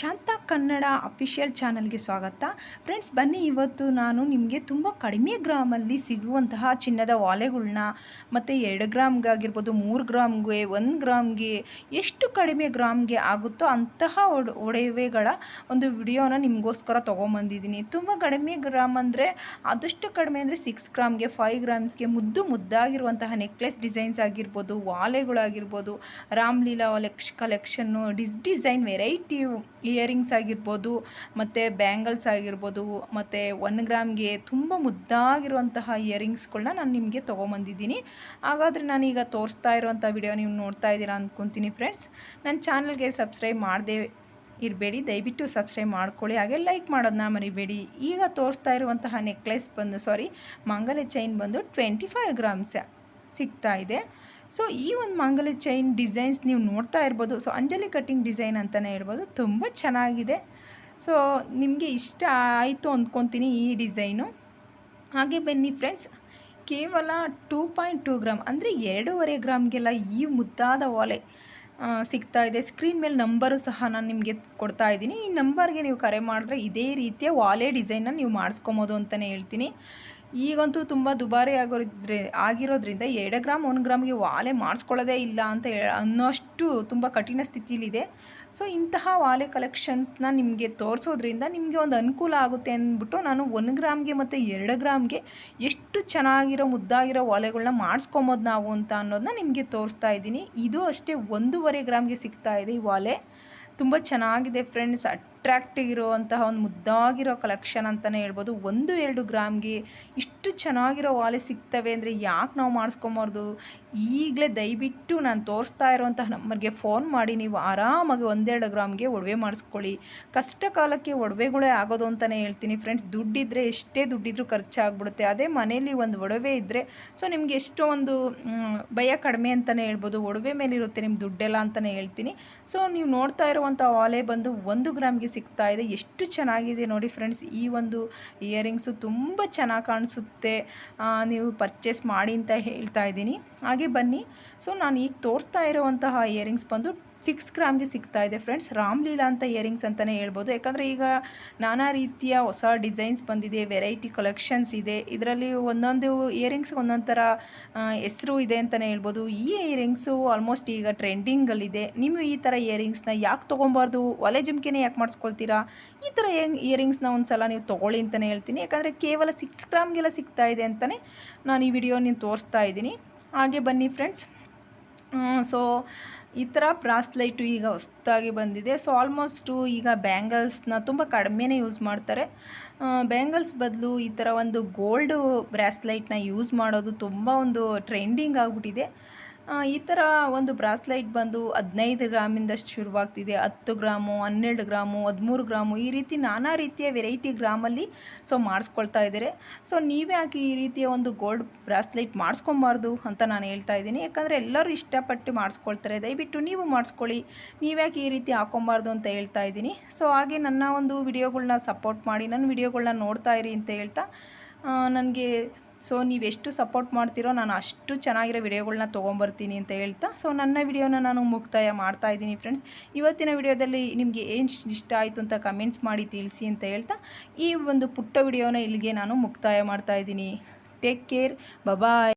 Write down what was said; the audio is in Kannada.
Shanta Kannada official ಚಾನಲ್ಗೆ ಸ್ವಾಗತ. ಫ್ರೆಂಡ್ಸ್, ಬನ್ನಿ ಇವತ್ತು ನಾನು ನಿಮಗೆ ತುಂಬ ಕಡಿಮೆ ಗ್ರಾಮಲ್ಲಿ ಸಿಗುವಂತಹ ಚಿನ್ನದ ವಾಲೆಗಳನ್ನ ಮತ್ತು ಎರಡು ಗ್ರಾಮ್ಗಾಗಿರ್ಬೋದು, ಮೂರು ಗ್ರಾಮ್ಗೆ, ಒಂದು ಗ್ರಾಮ್ಗೆ, ಎಷ್ಟು ಕಡಿಮೆ ಗ್ರಾಮ್ಗೆ ಆಗುತ್ತೋ ಅಂತಹ ಒಡ, ಒಡವೆಗಳ ಒಂದು ವಿಡಿಯೋನ ನಿಮಗೋಸ್ಕರ ತೊಗೊಂಬಂದಿದ್ದೀನಿ. ತುಂಬ ಕಡಿಮೆ ಗ್ರಾಮ್ ಅಂದರೆ, ಆದಷ್ಟು ಕಡಿಮೆ ಅಂದರೆ ಸಿಕ್ಸ್ ಗ್ರಾಮ್ಗೆ ಫೈವ್ ಗ್ರಾಮ್ಸ್ಗೆ ಮುದ್ದು ಮುದ್ದಾಗಿರುವಂತಹ ನೆಕ್ಲೆಸ್ ಡಿಸೈನ್ಸ್ ಆಗಿರ್ಬೋದು, ವಾಲೆಗಳಾಗಿರ್ಬೋದು, ರಾಮ್ಲೀಲಾ ಕಲೆಕ್ಷ ಕಲೆಕ್ಷನ್ನು ಡಿಸ್ ಡಿಸೈನ್ ವೆರೈಟಿ ಇಯರಿಂಗ್ಸ್ ಆಗಿರ್ಬೋದು, ಮತ್ತು ಬ್ಯಾಂಗಲ್ಸ್ ಆಗಿರ್ಬೋದು, ಮತ್ತು ಒನ್ ಗ್ರಾಮ್ಗೆ ತುಂಬ ಮುದ್ದಾಗಿರುವಂತಹ ಇಯರಿಂಗ್ಸ್ಗಳನ್ನ ನಾನು ನಿಮಗೆ ತೊಗೊಂಬಂದಿದ್ದೀನಿ. ಹಾಗಾದರೆ ನಾನೀಗ ತೋರಿಸ್ತಾ ಇರುವಂಥ ವಿಡಿಯೋ ನೀವು ನೋಡ್ತಾ ಇದ್ದೀರಾ ಅಂದ್ಕೊತೀನಿ ಫ್ರೆಂಡ್ಸ್ ನನ್ನ ಚಾನಲ್ಗೆ ಸಬ್ಸ್ಕ್ರೈಬ್ ಮಾಡದೆ ಇರಬೇಡಿ, ದಯವಿಟ್ಟು ಸಬ್ಸ್ಕ್ರೈಬ್ ಮಾಡ್ಕೊಳ್ಳಿ. ಹಾಗೆ ಲೈಕ್ ಮಾಡೋದನ್ನ ಮರಿಬೇಡಿ. ಈಗ ತೋರಿಸ್ತಾ ಇರುವಂತಹ ನೆಕ್ಲೆಸ್ ಬಂದು ಸಾರಿ ಮಂಗಲ ಚೈನ್ ಬಂದು ಟ್ವೆಂಟಿ ಫೈವ್ ಗ್ರಾಮ್ಸ್ ಸಿಗ್ತಾ ಇದೆ. ಸೊ ಈ ಒಂದು ಮಾಂಗಲ್ಯ ಚೈನ್ ಡಿಸೈನ್ಸ್ ನೀವು ನೋಡ್ತಾ ಇರ್ಬೋದು. ಸೊ ಅಂಜಲಿ ಕಟ್ಟಿಂಗ್ ಡಿಸೈನ್ ಅಂತಲೇ ಹೇಳ್ಬೋದು. ತುಂಬ ಚೆನ್ನಾಗಿದೆ. ಸೊ ನಿಮಗೆ ಇಷ್ಟ ಆಯಿತು ಅಂದ್ಕೊತೀನಿ ಈ ಡಿಸೈನು ಹಾಗೆ ಬನ್ನಿ ಫ್ರೆಂಡ್ಸ್ ಕೇವಲ ಟೂ ಪಾಯಿಂಟ್ ಟೂ ಗ್ರಾಮ್ ಅಂದರೆ ಎರಡೂವರೆ ಗ್ರಾಮ್ಗೆಲ್ಲ ಈ ಮುದ್ದಾದ ಒಲೆ ಸಿಗ್ತಾ ಇದೆ. ಸ್ಕ್ರೀನ್ ಮೇಲೆ ನಂಬರು ಸಹ ನಾನು ನಿಮಗೆ ಕೊಡ್ತಾ ಇದ್ದೀನಿ. ಈ ನಂಬರ್ಗೆ ನೀವು ಕರೆ ಮಾಡಿದ್ರೆ ಇದೇ ರೀತಿಯ ವಾಲೆ ಡಿಸೈನನ್ನು ನೀವು ಮಾಡಿಸ್ಕೊಬೋದು ಅಂತಲೇ ಹೇಳ್ತೀನಿ. ಈಗಂತೂ ತುಂಬ ದುಬಾರಿ ಆಗೋದ್ರೆ, ಆಗಿರೋದ್ರಿಂದ ಎರಡು ಗ್ರಾಮ್, ಒಂದು ಗ್ರಾಮ್ಗೆ ವಾಲೆ ಮಾಡಿಸ್ಕೊಳ್ಳೋದೇ ಇಲ್ಲ ಅಂತ ಅನ್ನೋಷ್ಟು ತುಂಬ ಕಠಿಣ ಸ್ಥಿತಿಲಿದೆ. ಸೊ ಇಂತಹ ವಾಲೆ ಕಲೆಕ್ಷನ್ಸ್ನ ನಿಮಗೆ ತೋರಿಸೋದ್ರಿಂದ ನಿಮಗೆ ಒಂದು ಅನುಕೂಲ ಆಗುತ್ತೆ ಅಂದ್ಬಿಟ್ಟು ನಾನು ಒಂದು ಗ್ರಾಮ್ಗೆ ಮತ್ತು ಎರಡು ಗ್ರಾಮ್ಗೆ ಎಷ್ಟು ಚೆನ್ನಾಗಿರೋ ಮುದ್ದಾಗಿರೋ ವಾಲೆಗಳನ್ನ ಮಾಡಿಸ್ಕೊಬೋದು ನಾವು ಅಂತ ಅನ್ನೋದನ್ನ ನಿಮಗೆ ತೋರಿಸ್ತಾ ಇದ್ದೀನಿ. ಇದು ಅಷ್ಟೇ ಒಂದೂವರೆ ಗ್ರಾಮ್ಗೆ ಸಿಗ್ತಾ ಇದೆ ಈ ವಾಲೆ. ತುಂಬ ಚೆನ್ನಾಗಿದೆ ಫ್ರೆಂಡ್ಸ್ ಅಟ್ರಾಕ್ಟಿವ್ ಇರುವಂತಹ ಒಂದು ಮುದ್ದಾಗಿರೋ ಕಲೆಕ್ಷನ್ ಅಂತಲೇ ಹೇಳ್ಬೋದು. ಒಂದು, ಎರಡು ಗ್ರಾಮ್ಗೆ ಇಷ್ಟು ಚೆನ್ನಾಗಿರೋ ವಾಲೆ ಸಿಗ್ತವೆ ಅಂದರೆ ಯಾಕೆ ನಾವು ಮಾಡಿಸ್ಕೊಬಾರ್ದು ಈಗಲೇ ದಯವಿಟ್ಟು ನಾನು ತೋರಿಸ್ತಾ ಇರುವಂತಹ ನಂಬರ್ಗೆ ಫೋನ್ ಮಾಡಿ ನೀವು ಆರಾಮಾಗಿ ಒಂದೆರಡು ಗ್ರಾಮ್ಗೆ ಒಡವೆ ಮಾಡಿಸ್ಕೊಳ್ಳಿ. ಕಷ್ಟ ಕಾಲಕ್ಕೆ ಒಡವೆಗಳೇ ಆಗೋದು ಅಂತಲೇ ಹೇಳ್ತೀನಿ ಫ್ರೆಂಡ್ಸ್ ದುಡ್ಡಿದ್ದರೆ ಎಷ್ಟೇ ದುಡ್ಡಿದ್ರೂ ಖರ್ಚಾಗ್ಬಿಡುತ್ತೆ. ಅದೇ ಮನೇಲಿ ಒಂದು ಒಡವೆ ಇದ್ದರೆ ಸೊ ನಿಮಗೆ ಎಷ್ಟೋ ಒಂದು ಭಯ ಕಡಿಮೆ ಅಂತಲೇ ಹೇಳ್ಬೋದು. ಒಡವೆ ಮೇಲಿರುತ್ತೆ ನಿಮ್ಮ ದುಡ್ಡೆಲ್ಲ ಅಂತಲೇ ಹೇಳ್ತೀನಿ. ಸೊ ನೀವು ನೋಡ್ತಾ ಇರುವಂಥ ವಾಲೆ ಬಂದು ಒಂದು ಗ್ರಾಮ್ಗೆ ಸಿಗ್ತಾ ಇದೆ. ಎಷ್ಟು ಚೆನ್ನಾಗಿದೆ ನೋಡಿ ಫ್ರೆಂಡ್ಸ್, ಈ ಒಂದು ಇಯರಿಂಗ್ಸು ತುಂಬ ಚೆನ್ನಾಗಿ ಕಾಣಿಸುತ್ತೆ. ನೀವು ಪರ್ಚೇಸ್ ಮಾಡಿ ಅಂತ ಹೇಳ್ತಾ ಇದ್ದೀನಿ. ಹಾಗೆ ಬನ್ನಿ. ಸೊ ನಾನು ಈಗ ತೋರಿಸ್ತಾ ಇರುವಂತಹ ಇಯರಿಂಗ್ಸ್ ಬಂದು ಸಿಕ್ಸ್ ಗ್ರಾಮ್ಗೆ ಸಿಗ್ತಾ ಇದೆ ಫ್ರೆಂಡ್ಸ್. ರಾಮ್ಲೀಲಾ ಅಂತ ಇಯರಿಂಗ್ಸ್ ಅಂತಲೇ ಹೇಳ್ಬೋದು. ಯಾಕಂದರೆ ಈಗ ನಾನಾ ರೀತಿಯ ಹೊಸ ಡಿಸೈನ್ಸ್ ಬಂದಿದೆ ವೆರೈಟಿ ಕಲೆಕ್ಷನ್ಸ್ ಇದೆ. ಇದರಲ್ಲಿ ಒಂದೊಂದು ಇಯರಿಂಗ್ಸ್ ಒಂದೊಂದು ಥರ ಹೆಸರು ಇದೆ ಅಂತಲೇ ಹೇಳ್ಬೋದು. ಈ ಇಯರಿಂಗ್ಸು ಆಲ್ಮೋಸ್ಟ್ ಈಗ ಟ್ರೆಂಡಿಂಗಲ್ಲಿದೆ ನೀವು ಈ ಥರ ಇಯರಿಂಗ್ಸ್ನ ಯಾಕೆ ತೊಗೊಬಾರ್ದು? ಒಲೆ ಜುಮ್ಕೆನೇ ಯಾಕೆ ಮಾಡಿಸ್ಕೊಳ್ತೀರಾ? ಈ ಥರ ಇಯರಿಂಗ್ಸ್ನ ಒಂದು ಸಲ ನೀವು ತೊಗೊಳ್ಳಿ ಅಂತಲೇ ಹೇಳ್ತೀನಿ. ಯಾಕಂದರೆ ಕೇವಲ ಸಿಕ್ಸ್ ಗ್ರಾಮ್ಗೆಲ್ಲ ಸಿಗ್ತಾ ಇದೆ ಅಂತಲೇ ನಾನು ಈ ವಿಡಿಯೋ ನೀವು ತೋರಿಸ್ತಾ ಇದ್ದೀನಿ. ಹಾಗೆ ಬನ್ನಿ ಫ್ರೆಂಡ್ಸ್. ಸೊ ಈ ಥರ ಬ್ರಾಸ್ಲೈಟು ಈಗ ಹೊಸ್ದಾಗಿ ಬಂದಿದೆ. ಸೊ ಆಲ್ಮೋಸ್ಟು ಈಗ ಬ್ಯಾಂಗಲ್ಸ್ನ ತುಂಬ ಕಡಿಮೆನೇ ಯೂಸ್ ಮಾಡ್ತಾರೆ. ಬ್ಯಾಂಗಲ್ಸ್ ಬದಲು ಈ ಥರ ಒಂದು ಗೋಲ್ಡು ಬ್ರಾಸ್ಲೈಟ್ನ ಯೂಸ್ ಮಾಡೋದು ತುಂಬ ಒಂದು ಟ್ರೆಂಡಿಂಗ್ ಆಗಿಬಿಟ್ಟಿದೆ. ಈ ಥರ ಒಂದು ಬ್ರಾಸ್ಲೈಟ್ ಬಂದು ಹದಿನೈದು ಗ್ರಾಮಿಂದ ಶುರುವಾಗ್ತಿದೆ. ಹತ್ತು ಗ್ರಾಮು, ಹನ್ನೆರಡು ಗ್ರಾಮು, ಹದಿಮೂರು ಗ್ರಾಮು ಈ ರೀತಿ ನಾನಾ ರೀತಿಯ ವೆರೈಟಿ ಗ್ರಾಮಲ್ಲಿ ಸೊ ಮಾಡಿಸ್ಕೊಳ್ತಾ ಇದ್ದಾರೆ. ಸೊ ನೀವೇ ಯಾಕೆ ಈ ರೀತಿಯ ಒಂದು ಗೋಲ್ಡ್ ಬ್ರಾಸ್ಲೈಟ್ ಮಾಡಿಸ್ಕೊಬಾರ್ದು ಅಂತ ನಾನು ಹೇಳ್ತಾ ಇದ್ದೀನಿ. ಯಾಕಂದರೆ ಎಲ್ಲರೂ ಇಷ್ಟಪಟ್ಟು ಮಾಡಿಸ್ಕೊಳ್ತಾರೆ. ದಯವಿಟ್ಟು ನೀವು ಮಾಡಿಸ್ಕೊಳ್ಳಿ. ನೀವ್ಯಾಕೆ ಈ ರೀತಿ ಹಾಕೊಬಾರ್ದು ಅಂತ ಹೇಳ್ತಾ ಇದ್ದೀನಿ. ಸೊ ಹಾಗೆ ನನ್ನ ಒಂದು ವಿಡಿಯೋಗಳನ್ನ ಸಪೋರ್ಟ್ ಮಾಡಿ, ನನ್ನ ವಿಡಿಯೋಗಳನ್ನ ನೋಡ್ತಾ ಇರಿ ಅಂತ ಹೇಳ್ತಾ ನನಗೆ ಸೊ ಎಷ್ಟು ಸಪೋರ್ಟ್ ಮಾಡ್ತೀರೋ ನಾನು ಅಷ್ಟು ಚೆನ್ನಾಗಿರೋ ವಿಡಿಯೋಗಳನ್ನ ತೊಗೊಂಬರ್ತೀನಿ ಅಂತ ಹೇಳ್ತಾ, ಸೊ ನನ್ನ ವಿಡಿಯೋನ ನಾನು ಮುಕ್ತಾಯ ಮಾಡ್ತಾ ಇದ್ದೀನಿ ಫ್ರೆಂಡ್ಸ್ ಇವತ್ತಿನ ವಿಡಿಯೋದಲ್ಲಿ ನಿಮಗೆ ಏನು ಇಷ್ಟ ಆಯಿತು ಅಂತ ಕಮೆಂಟ್ಸ್ ಮಾಡಿ ತಿಳಿಸಿ ಅಂತ ಹೇಳ್ತಾ, ಈ ಒಂದು ಪುಟ್ಟ ವಿಡಿಯೋನ ಇಲ್ಲಿಗೆ ನಾನು ಮುಕ್ತಾಯ ಮಾಡ್ತಾ ಇದ್ದೀನಿ. Take care bye-bye